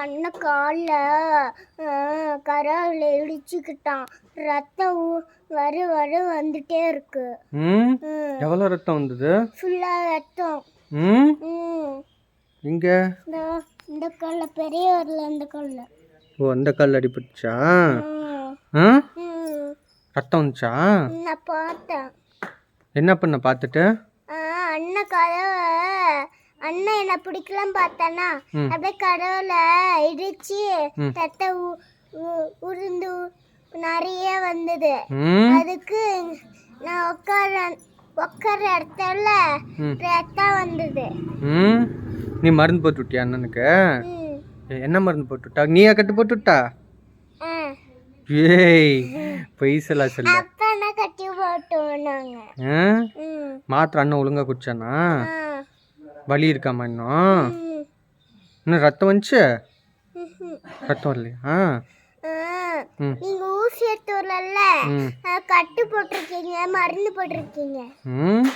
அண்ணன் காலில் கராவில் இடிச்சுக்கிட்டான். ரத்தம் வர வர வந்துட்டே இருக்கு. ம்? எவ்வளோ ரத்தம் வந்தது? ஃபுல்லாக ரத்தம். ம்? இங்கே? இந்த கல்ல பெரிய வரல இந்த கல்ல. ஓ அந்த கால் அடிபட்டுச்சா? ரத்தம் வந்துச்சா? நான் பார்த்தேன். என்ன பண்ண பார்த்துட்டு? அண்ணன் கதவை அண்ணன் என்ன பிடிக்கலாம் பார்த்தானா. அப்படியே கதவுல இடிச்சு உ- உருந்து நிறைய வந்தது அதுக்கு நான் உட்கார உட்கார இடத்துல. ரத்தம் வந்தது நீ மருந்து போட்டு விட்டியா அண்ணனுக்கு என்ன மருந்து போட்டு விட்டா நீயா கட்டு போட்டு விட்டா ஆ. ஏய் பொய்சலா சொல்ல அப்பா கட்டி போட்டு வந்தாங்க ஆ? ம். மாத்திரை அண்ணன் ஒழுங்கா குடிச்சானா. வலி இருக்காமா இன்னும். இன்னும் ரத்தம் வந்துச்சு. ரத்தம் வரலையா? நீங்க ஊசி எடுத்து வரல கட்டு போட்டிருக்கீங்க மருந்து போட்டிருக்கீங்க. ம்.